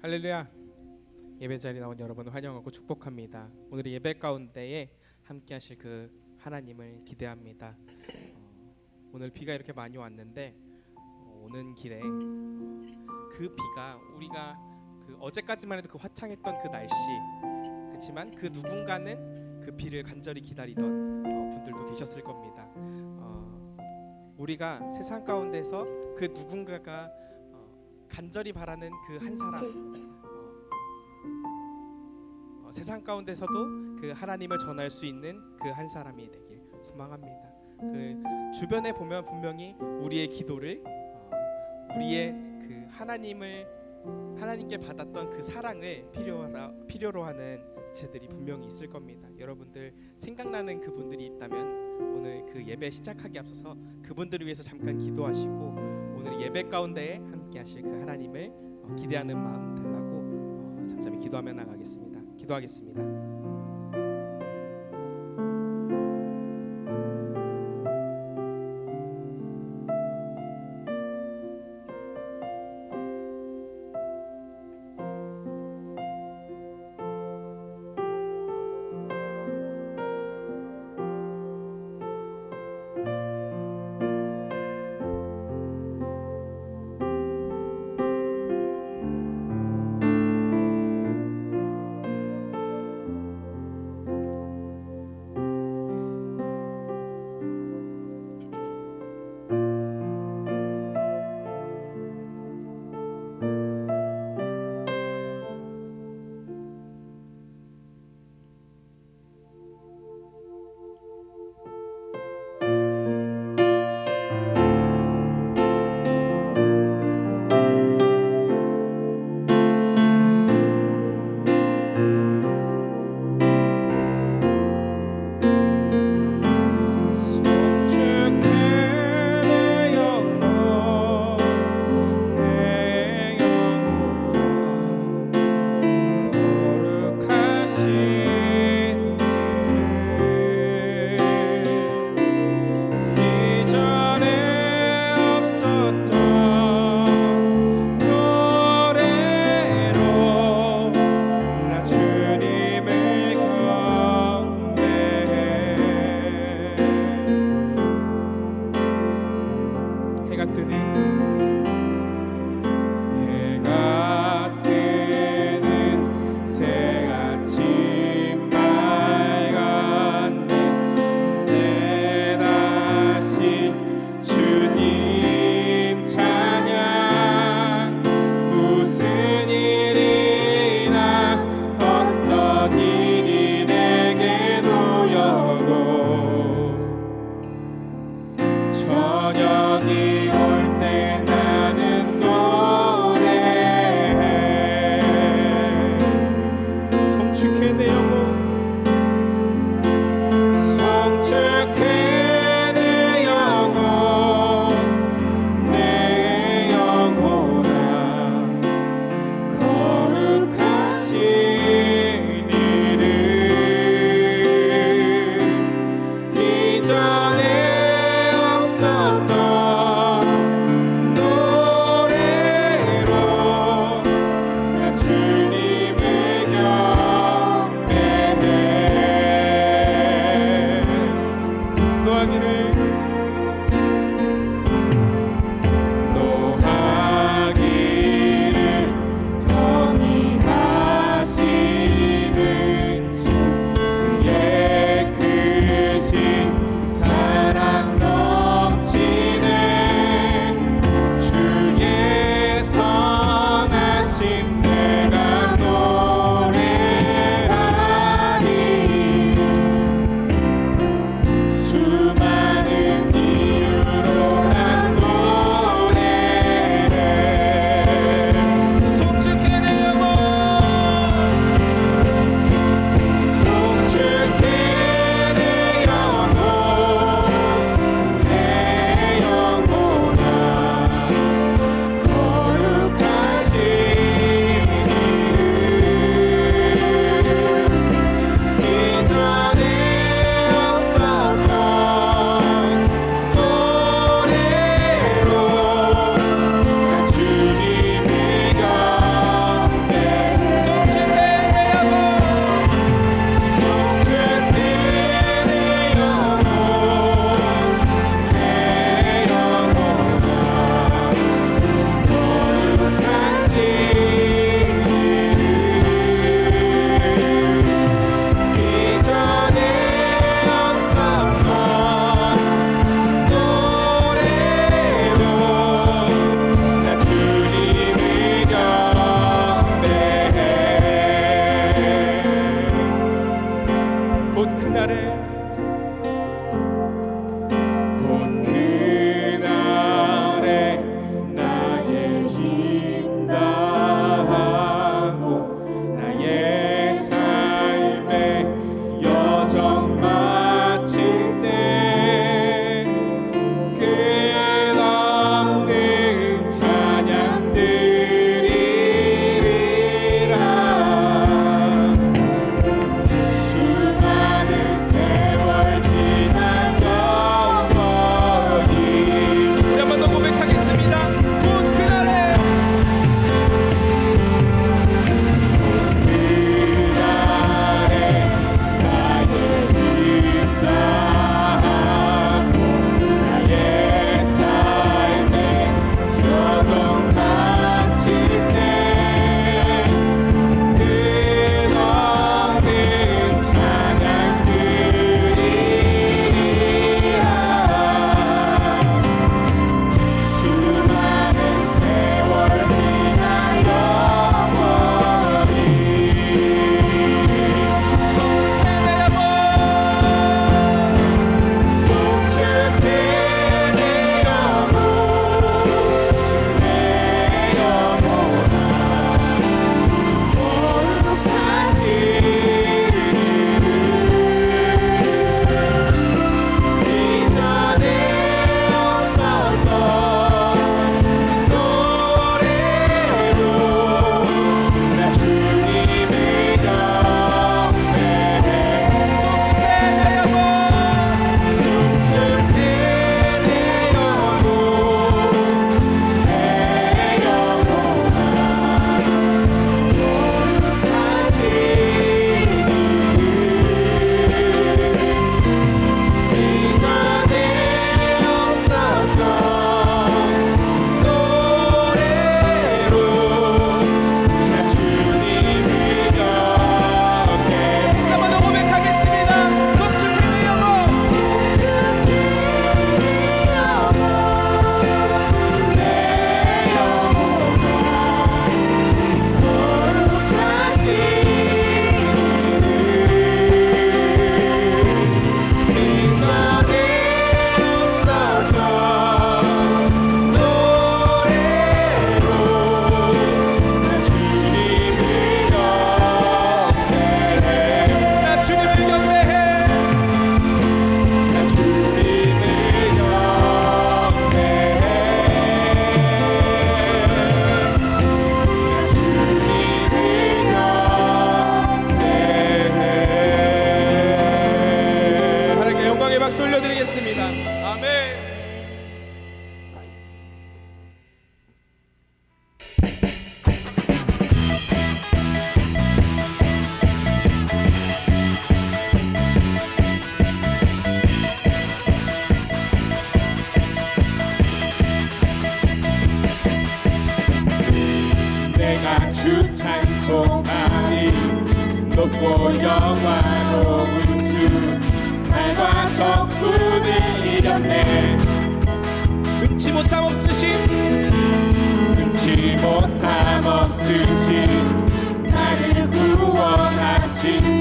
할렐루야 예배 자리 나온 여러분을 환영하고 축복합니다. 오늘 예배 가운데에 함께 하실 그 하나님을 기대합니다. 어, 오늘 비가 이렇게 많이 왔는데 어, 오는 길에 그 비가 우리가 그 어제까지만 해도 그 화창했던 그 날씨 그렇지만 그 누군가는 그 비를 간절히 기다리던 어, 분들도 계셨을 겁니다. 어, 우리가 세상 가운데서 그 누군가가 어, 간절히 바라는 그 한 사람 어, 어, 세상 가운데서도 그 하나님을 전할 수 있는 그 한 사람이 되길 소망합니다. 그 주변에 보면 분명히 우리의 기도를 어, 우리의 그 하나님을 하나님께 받았던 그 사랑을 필요하다 필요로 하는 지체들이 분명히 있을 겁니다. 여러분들 생각나는 그분들이 있다면 오늘 그 예배 시작하기 앞서서 그분들을 위해서 잠깐 기도하시고 오늘 예배 가운데에 함께 하실 그 하나님을 어, 기대하는 마음 달라고 어, 잠잠히 기도하며 나가겠습니다. 기도하겠습니다. 저녁이 올때 곧 그날에 주 찬송하리. 높고 영화로운 주 날과 적군을 이겼네 능치 못함 없으신 능치 못함 없으신 나를 구원하신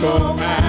so mad.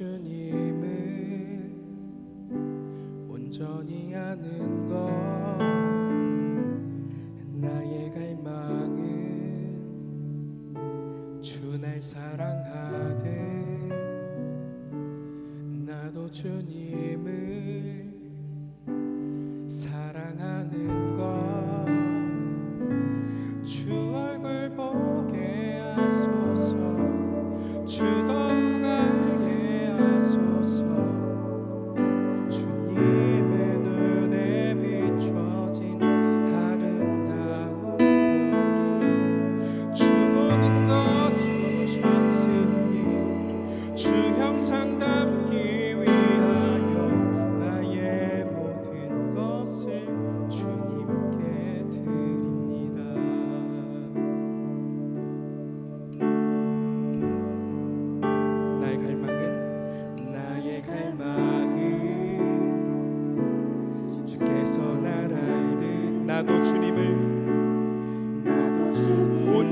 나도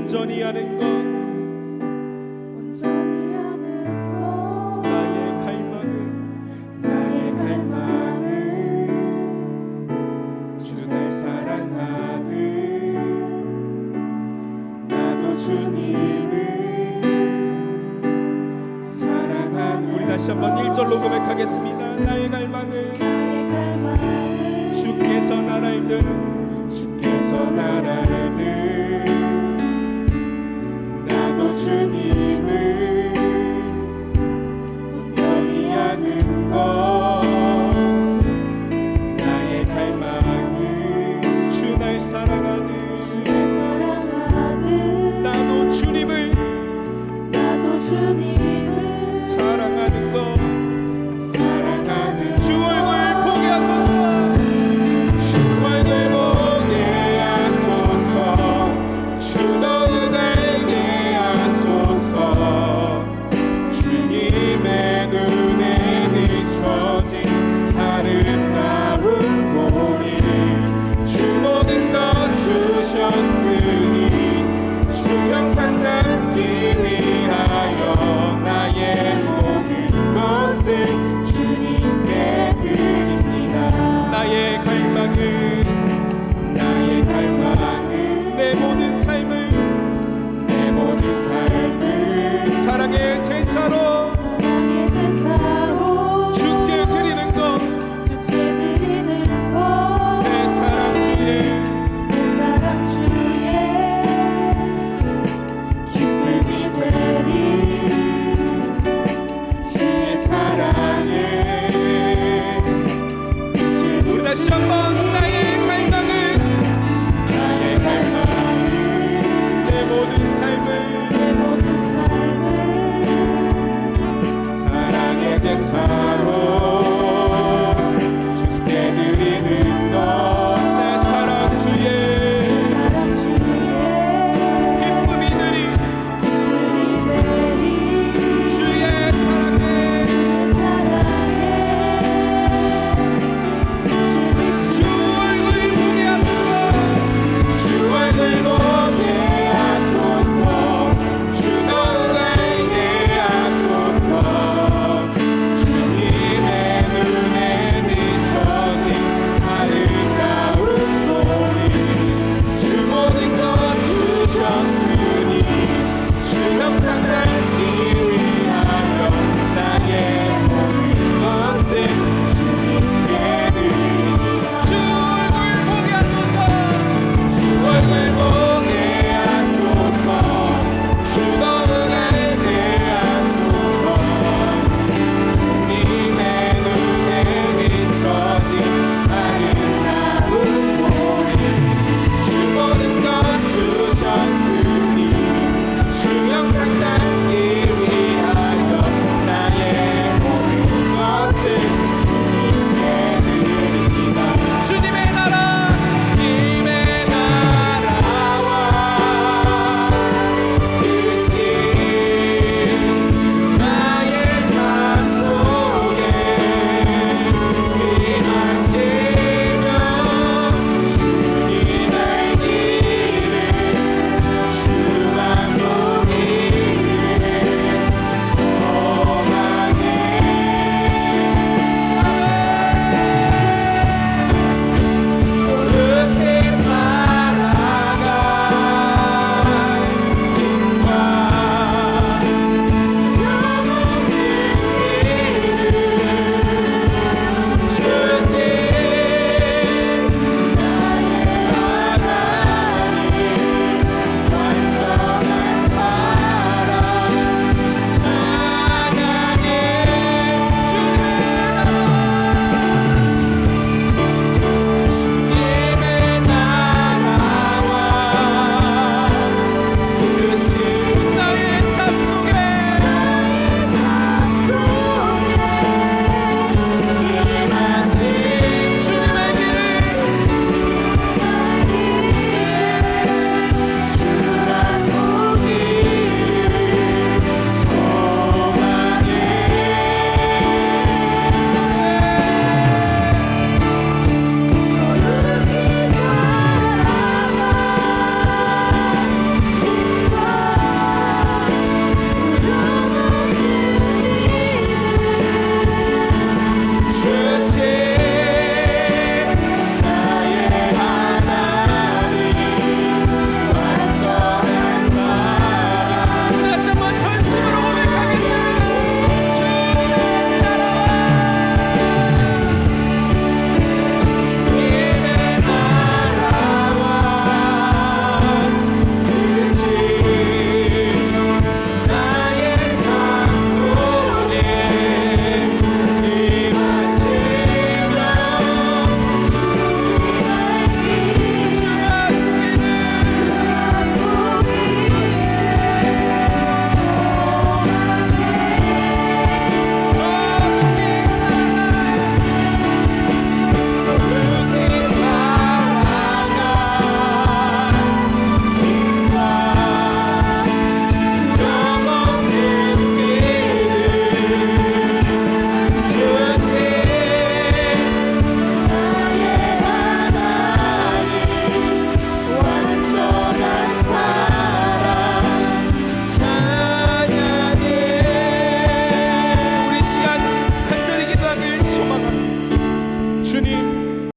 온전히 아는 것 주님.